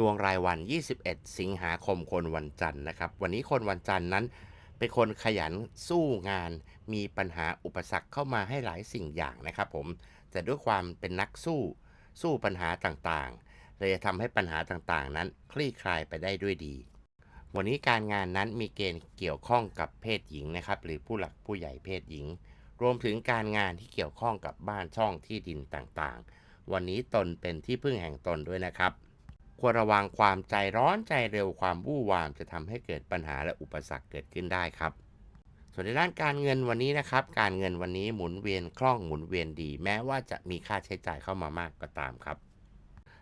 ดวงรายวัน 21 สิงหาคมคนวันจันทร์นะครับ วันนี้คนวันจันทร์นั้น เป็นคนขยันสู้งาน มีปัญหาอุปสรรคเข้ามาให้หลายสิ่งอย่างนะครับผม แต่ด้วยความเป็นนักสู้สู้ปัญหาต่างๆ เลยจะทำให้ปัญหาต่างๆ นั้นคลี่คลายไปได้ด้วยดี วันนี้การงานนั้นมีเกณฑ์เกี่ยวข้องกับเพศหญิงนะครับ หรือผู้หลักผู้ใหญ่เพศหญิง รวมถึงการงานที่เกี่ยวข้องกับบ้านช่องที่ดินต่างๆ วันนี้ตนเป็นที่พึ่งแห่งตนด้วยนะครับ ควรระวังความใจร้อนใจเร็วความวู่วาม จะทำให้เกิดปัญหาและอุปสรรคเกิดขึ้นได้ครับ ส่วนในด้านการเงินวันนี้นะครับ การเงินวันนี้หมุนเวียนคล่องหมุนเวียนดี แม้ว่าจะมีค่าใช้จ่ายเข้ามามากก็ตามครับ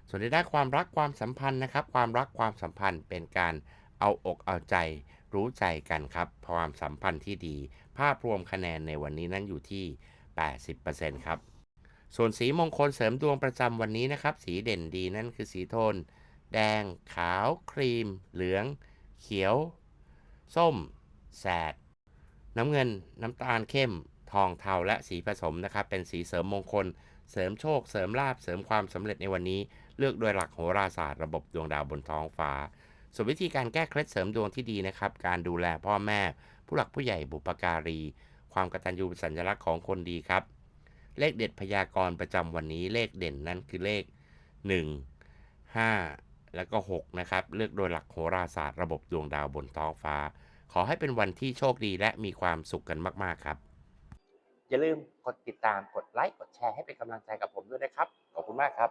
ส่วนในด้านความรักความสัมพันธ์นะครับ ความรักความสัมพันธ์เป็นการเอาอกเอาใจรู้ใจกันครับความสัมพันธ์ที่ดี ภาพรวมคะแนนในวันนี้นั้นอยู่ที่ 80%ครับ ส่วนสีมงคลเสริมดวงประจำวันนี้นะครับ สีเด่นดีนั่นคือสีโทน แดง ขาว ครีม เหลือง เขียว ส้ม แสด น้ำเงิน น้ำตาลเข้ม ทองเทาและสีผสมนะครับ เป็นสีเสริมมงคล เสริมโชค เสริมลาภเสริมความสำเร็จในวันนี้ เลือกโดยหลักโหราศาสตร์ระบบดวงดาวบนท้องฟ้า ส่วนวิธีการแก้เคล็ดเสริมดวงที่ดีนะครับ การดูแลพ่อแม่ ผู้หลักผู้ใหญ่บุปการี ความกตัญญูสัญลักษณ์ของคนดีครับ เลขเด็ดพยากรณ์ประจำวันนี้เลขเด่นนั้นคือเลข 1 5 แล้วก็ 6 นะครับ เลือกโดยหลักโหราศาสตร์ระบบดวงดาวบนท้องฟ้า ขอให้เป็นวันที่โชคดีและมีความสุขกันมาก ๆ ครับ อย่าลืมกดติดตามกดไลค์กดแชร์ให้เป็นกำลังใจกับผมด้วยนะครับ ขอบคุณมากครับ